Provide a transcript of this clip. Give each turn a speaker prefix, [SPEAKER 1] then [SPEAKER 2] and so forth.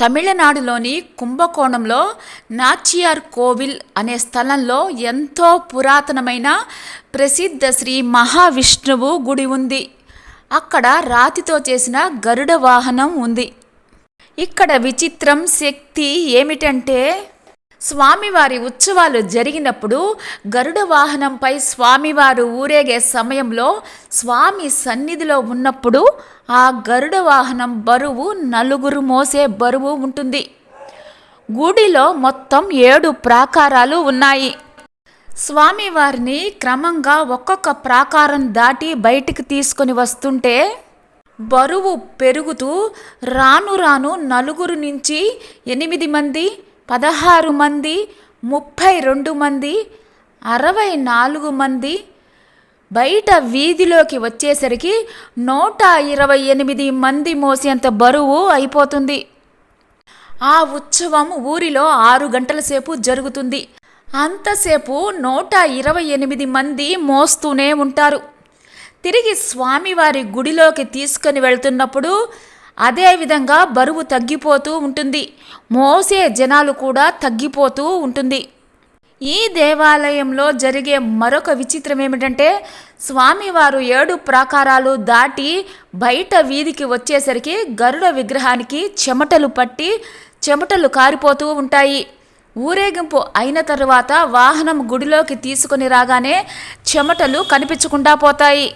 [SPEAKER 1] తమిళనాడులోని కుంభకోణంలో నాచియార్ కోవిల్ అనే స్థలంలో ఎంతో పురాతనమైన ప్రసిద్ధ శ్రీ మహావిష్ణువు గుడి ఉంది. అక్కడ రాతితో చేసిన గరుడ వాహనం ఉంది. ఇక్కడ విచిత్రం శక్తి ఏమిటంటే స్వామివారి ఉత్సవాలు జరిగినప్పుడు గరుడ వాహనంపై స్వామివారు ఊరేగే సమయంలో స్వామి సన్నిధిలో ఉన్నప్పుడు ఆ గరుడ వాహనం బరువు నలుగురు మోసే బరువు ఉంటుంది. గుడిలో మొత్తం ఏడు ప్రాకారాలు ఉన్నాయి. స్వామివారిని క్రమంగా ఒక్కొక్క ప్రాకారం దాటి బయటికి తీసుకొని వస్తుంటే బరువు పెరుగుతూ రాను రాను నలుగురు నుంచి ఎనిమిది మంది పదహారు మంది ముప్పై రెండు మంది అరవై నాలుగు మంది బయట వీధిలోకి వచ్చేసరికి నూట ఇరవై ఎనిమిది మంది మోసేంత బరువు అయిపోతుంది. ఆ ఉత్సవం ఊరిలో ఆరు గంటల సేపు జరుగుతుంది. అంతసేపు నూట ఇరవై ఎనిమిది మంది మోస్తూనే ఉంటారు. తిరిగి స్వామివారి గుడిలోకి తీసుకొని వెళ్తున్నప్పుడు అదేవిధంగా బరువు తగ్గిపోతూ ఉంటుంది. మోసే జనాలు కూడా తగ్గిపోతూ ఉంటుంది. ఈ దేవాలయంలో జరిగే మరొక విచిత్రం ఏమిటంటే స్వామివారు ఏడు ప్రాకారాలు దాటి బయట వీధికి వచ్చేసరికి గరుడ విగ్రహానికి చెమటలు పట్టి చెమటలు కారిపోతూ ఉంటాయి. ఊరేగింపు అయిన తరువాత వాహనం గుడిలోకి తీసుకొని రాగానే చెమటలు కనిపించకుండా పోతాయి.